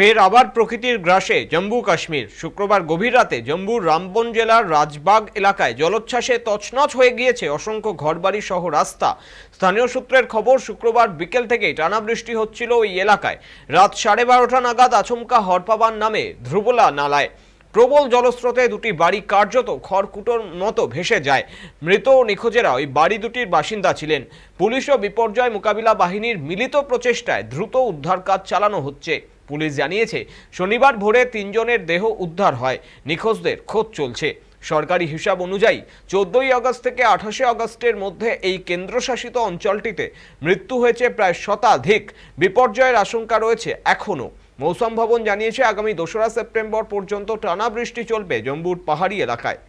ফের আবার প্রকৃতির গ্রাসে জম্মু কাশ্মীর। শুক্রবার গভীর রাতে জম্মুর রামবন জেলার রাজবাগ এলাকায় জলোচ্ছ্বাসে তছনছ হয়ে গিয়েছে অসংখ্য ঘরবাড়ি সহ রাস্তা। স্থানীয় সূত্রের খবর, শুক্রবার বিকেল থেকেই টানা বৃষ্টি হচ্ছিল ওই এলাকায়। রাত সাড়ে বারোটা নাগাদ আচমকা হরপাবান নামে ধ্রুবলা নালায়। প্রবল জলস্রোতে দুটি বাড়ি কার্যত খড়কুটোর মতো ভেসে যায়। মৃত ও নিখোঁজেরা ওই বাড়ি দুটির বাসিন্দা ছিলেন। পুলিশ ও বিপর্যয় মোকাবিলা বাহিনীর মিলিত প্রচেষ্টায় দ্রুত উদ্ধার কাজ চালানো হচ্ছে। পুলিশ জানিয়েছে, শনিবার ভোরে তিনজনের দেহ উদ্ধার হয়। নিখোঁজদের খোঁজ চলছে। সরকারি হিসাব অনুযায়ী, চোদ্দই আগস্ট থেকে আঠাশে আগস্টের মধ্যে এই কেন্দ্রশাসিত অঞ্চলটিতে মৃত্যু হয়েছে প্রায় শতাধিক। বিপর্যয়ের আশঙ্কা রয়েছে এখনও মৌসুম ভবন জানিয়েছে, আগামী দোসরা সেপ্টেম্বর পর্যন্ত টানা বৃষ্টি চলবে জম্মুর পাহাড়ি এলাকায়।